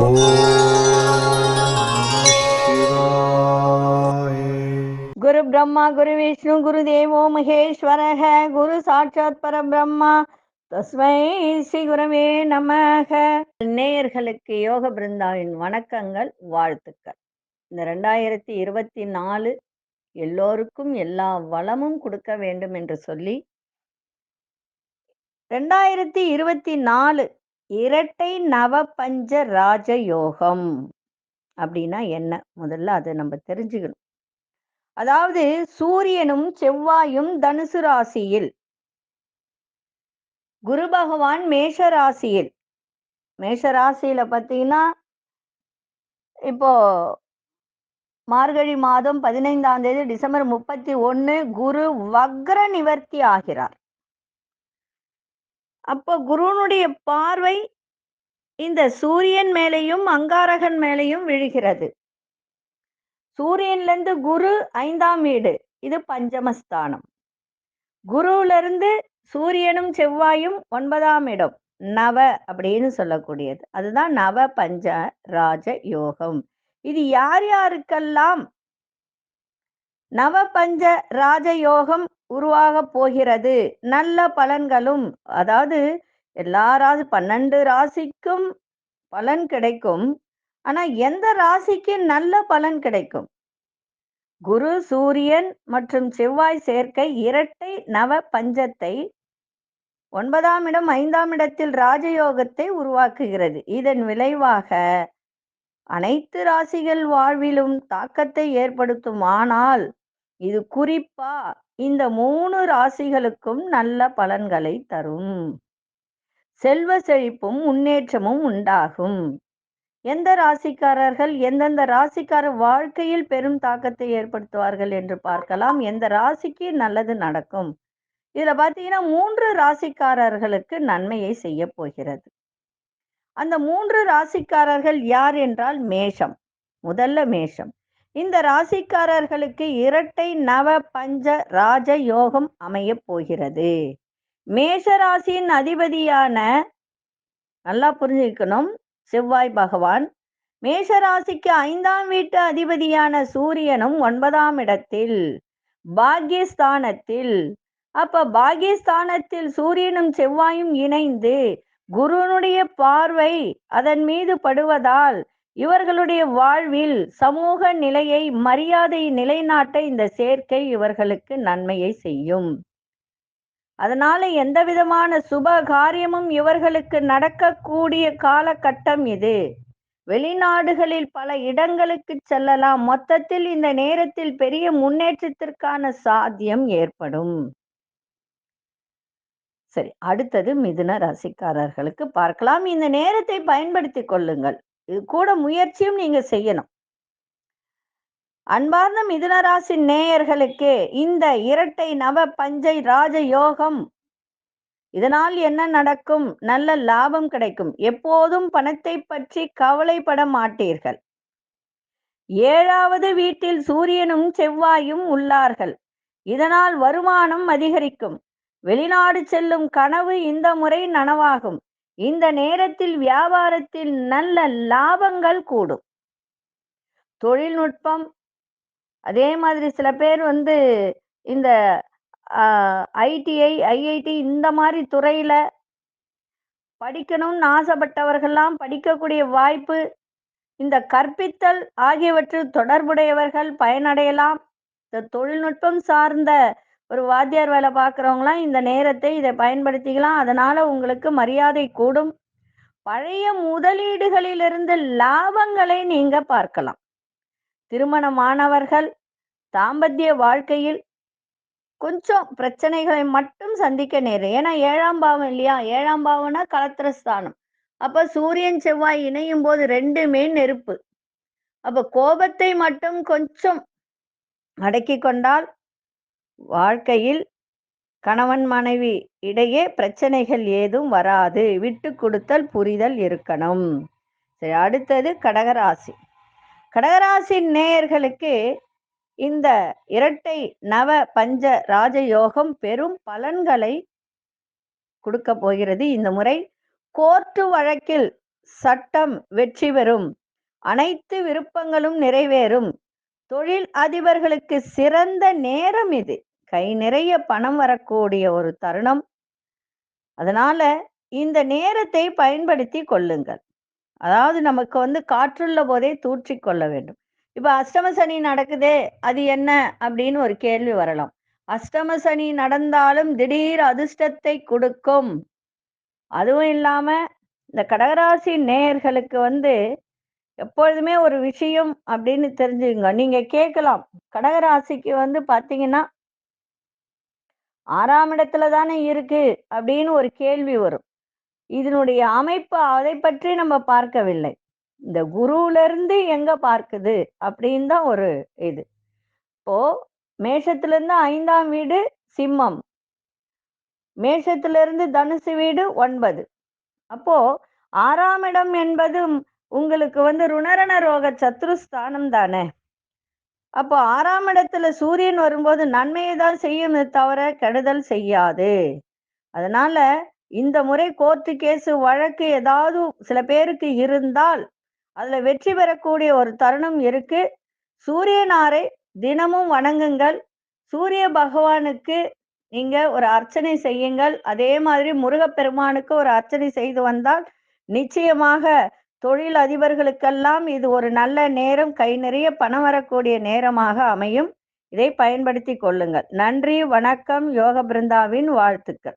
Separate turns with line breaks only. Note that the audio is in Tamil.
குரு பிரம்மா குரு விஷ்ணு குரு தேவோ மகேஸ்வரக குரு சாட்சாத் பரபிரம்மா. தஸ்மை ஸ்ரீ குரவே நமக. நேயர்களுக்கு யோக பிருந்தாவின் வணக்கங்கள் வாழ்த்துக்கள். இந்த ரெண்டாயிரத்தி இருபத்தி நாலு எல்லோருக்கும் எல்லா வளமும் கொடுக்க வேண்டும் என்று சொல்லி ரெண்டாயிரத்தி இருபத்தி நாலு இரட்டை நவபஞ்ச ராஜ யோகம் அப்படின்னா என்ன? முதல்ல அதை நம்ம தெரிஞ்சுக்கணும். அதாவது சூரியனும் செவ்வாயும் தனுசு ராசியில். குரு பகவான் மேஷ ராசியில். மேஷ ராசியில பார்த்தீங்கன்னா இப்போ மார்கழி மாதம் பதினைந்தாம் தேதி டிசம்பர் முப்பத்தி ஒன்று குரு வக்ர நிவர்த்தி ஆகிறார். அப்போ குருனுடைய பார்வை இந்த சூரியன் மேலையும் அங்காரகன் மேலையும் விழுகிறது. சூரியன்ல இருந்து குரு ஐந்தாம் வீடு. இது பஞ்சமஸ்தானம். குருவுல இருந்து சூரியனும் செவ்வாயும் ஒன்பதாம் இடம். நவ அப்படின்னு சொல்லக்கூடியது. அதுதான் நவ பஞ்ச ராஜ யோகம். இது யார் யாருக்கெல்லாம் நவ பஞ்ச ராஜ யோகம் உருவாக போகிறது. நல்ல பலன்களும் அதாவது எல்லா ராசி பன்னெண்டு ராசிக்கும் பலன் கிடைக்கும். ஆனா எந்த ராசிக்கு நல்ல பலன் கிடைக்கும்? குரு சூரியன் மற்றும் செவ்வாய் சேர்க்கை இரட்டை நவ பஞ்சத்தை ஒன்பதாம் இடம் ஐந்தாம் இடத்தில் ராஜயோகத்தை உருவாக்குகிறது. இதன் விளைவாக அனைத்து ராசிகள் வாழ்விலும் தாக்கத்தை ஏற்படுத்தும். ஆனால் இது குறிப்பா இந்த மூணு ராசிகளுக்கும் நல்ல பலன்களை தரும். செல்வ செழிப்பும் முன்னேற்றமும் உண்டாகும். எந்த ராசிக்காரர்கள் எந்தெந்த ராசிக்காரர் வாழ்க்கையில் பெரும் தாக்கத்தை ஏற்படுத்துவார்கள் என்று பார்க்கலாம். எந்த ராசிக்கு நல்லது நடக்கும். இதுல பாத்தீங்கன்னா மூன்று ராசிக்காரர்களுக்கு நன்மையை செய்ய போகிறது. அந்த மூன்று ராசிக்காரர்கள் யார் என்றால் மேஷம். முதல்ல மேஷம். இந்த ராசிக்காரர்களுக்கு இரட்டை நவ பஞ்ச ராஜ யோகம் அமைய போகிறது. மேஷ ராசியின் அதிபதியான நல்லா புரிஞ்சுக்கணும். செவ்வாய் பகவான். மேஷ ராசிக்கு ஐந்தாம் வீட்டு அதிபதியான சூரியனும் ஒன்பதாம் இடத்தில் பாக்யஸ்தானத்தில். அப்ப பாக்யஸ்தானத்தில் சூரியனும் செவ்வாயும் இணைந்து குருனுடைய பார்வை அதன் மீது படுவதால் இவர்களுடைய வாழ்வில் சமூக நிலையை மரியாதை நிலைநாட்ட இந்த சேர்க்கை இவர்களுக்கு நன்மையை செய்யும். அதனால எந்த விதமான சுப காரியமும் இவர்களுக்கு நடக்கக்கூடிய காலகட்டம் இது. வெளிநாடுகளில் பல இடங்களுக்கு செல்லலாம். மொத்தத்தில் இந்த நேரத்தில் பெரிய முன்னேற்றத்திற்கான சாத்தியம் ஏற்படும். சரி அடுத்தது மிதுன ராசிக்காரர்களுக்கு பார்க்கலாம். இந்த நேரத்தை பயன்படுத்தி கொள்ளுங்கள். இது கூட முயற்சியும் நீங்க செய்யணும். அன்பார்ந்த மிதுனராசி நேயர்களுக்கு இந்த இரட்டை நவ பஞ்சை ராஜ யோகம் இதனால் என்ன நடக்கும்? நல்ல லாபம் கிடைக்கும். எப்போதும் பணத்தை பற்றி கவலைப்பட மாட்டீர்கள். ஏழாவது வீட்டில் சூரியனும் செவ்வாயும் உள்ளார்கள். இதனால் வருமானம் அதிகரிக்கும். வெளிநாடு செல்லும் கனவு இந்த முறை நனவாகும். இந்த நேரத்தில் வியாபாரத்தில் நல்ல லாபங்கள் கூடும். தொழில்நுட்பம் அதே மாதிரி சில பேர் வந்து இந்த ஐடிஐ ஐஐடி இந்த மாதிரி துறையில படிக்கணும்னு ஆசைப்பட்டவர்கள்லாம் படிக்கக்கூடிய வாய்ப்பு இந்த கற்பித்தல் ஆகியவற்றில் தொடர்புடையவர்கள் பயனடையலாம். இந்த தொழில்நுட்பம் சார்ந்த ஒரு வாத்தியார் வேலை பார்க்குறவங்களாம் இந்த நேரத்தை இதை பயன்படுத்திக்கலாம். அதனால உங்களுக்கு மரியாதை கூடும். பழைய முதலீடுகளிலிருந்து லாபங்களை நீங்க பார்க்கலாம். திருமணமானவர்கள் தாம்பத்திய வாழ்க்கையில் கொஞ்சம் பிரச்சனைகளை மட்டும் சந்திக்க நேரும் ஏன்னா ஏழாம் பாவம் இல்லையா? ஏழாம் பாவம்னா கலத்திரஸ்தானம். அப்ப சூரியன் செவ்வாய் இணையும் போது ரெண்டுமே நெருப்பு. அப்ப கோபத்தை மட்டும் கொஞ்சம் அடக்கி கொண்டால் வாழ்க்கையில் கணவன் மனைவி இடையே பிரச்சனைகள் ஏதும் வராது. விட்டு கொடுத்தல் புரிதல் இருக்கணும். சரி அடுத்தது கடகராசி. கடகராசி நேயர்களுக்கு இந்த இரட்டை நவ பஞ்ச ராஜயோகம் பெரும் பலன்களை கொடுக்க போகிறது. இந்த முறை கோர்ட்டு வழக்கில் சட்டம் வெற்றி பெறும். அனைத்து விருப்பங்களும் நிறைவேறும். தொழில் அதிபர்களுக்கு சிறந்த நேரம் இது. கை நிறைய பணம் வரக்கூடிய ஒரு தருணம். அதனால இந்த நேரத்தை பயன்படுத்தி கொள்ளுங்கள். அதாவது நமக்கு வந்து காற்றுள்ள போதே தூற்றி கொள்ள வேண்டும். இப்ப அஷ்டம சனி நடக்குதே அது என்ன? அப்படின்னு ஒரு கேள்வி வரலாம். அஷ்டம சனி நடந்தாலும் திடீர் அதிர்ஷ்டத்தை கொடுக்கும். அதுவும் இல்லாம இந்த கடகராசி நேயர்களுக்கு வந்து எப்பொழுதுமே ஒரு விஷயம் அப்படின்னு தெரிஞ்சுங்க நீங்க கேட்கலாம். கடகராசிக்கு வந்து பாத்தீங்கன்னா ஆறாம் இடத்துல தானே இருக்கு அப்படின்னு ஒரு கேள்வி வரும். இதனுடைய அமைப்பு அதை பற்றி நம்ம பார்க்கவில்லை. இந்த குருவுல இருந்து எங்க பார்க்குது அப்படின்னு தான் ஒரு இது. இப்போ மேஷத்துல இருந்து ஐந்தாம் வீடு சிம்மம். மேஷத்துல இருந்து தனுசு வீடு ஒன்பது. அப்போ ஆறாம் இடம் என்பது உங்களுக்கு வந்து ருணரண ரோக சத்ருஸ்தானம் தானே. அப்போ ஆறாம் இடத்துல சூரியன் வரும்போது நன்மையை தான் செய்யுமே தவிர கெடுதல் செய்யாது. அதனால இந்த முறை கோர்ட்டு கேஸு வழக்கு ஏதாவது சில பேருக்கு இருந்தால் அதுல வெற்றி பெறக்கூடிய ஒரு தருணம் இருக்கு. சூரியனாரை தினமும் வணங்குங்கள். சூரிய பகவானுக்கு நீங்க ஒரு அர்ச்சனை செய்யுங்கள். அதே மாதிரி முருகப்பெருமானுக்கு ஒரு அர்ச்சனை செய்து வந்தால் நிச்சயமாக தொழில் அதிபர்களுக்கெல்லாம் இது ஒரு நல்ல நேரம் கை நிறைய பணம் வரக்கூடிய நேரமாக அமையும். இதை பயன்படுத்தி கொள்ளுங்கள். நன்றி வணக்கம் யோக பிருந்தாவின் வாழ்த்துக்கள்.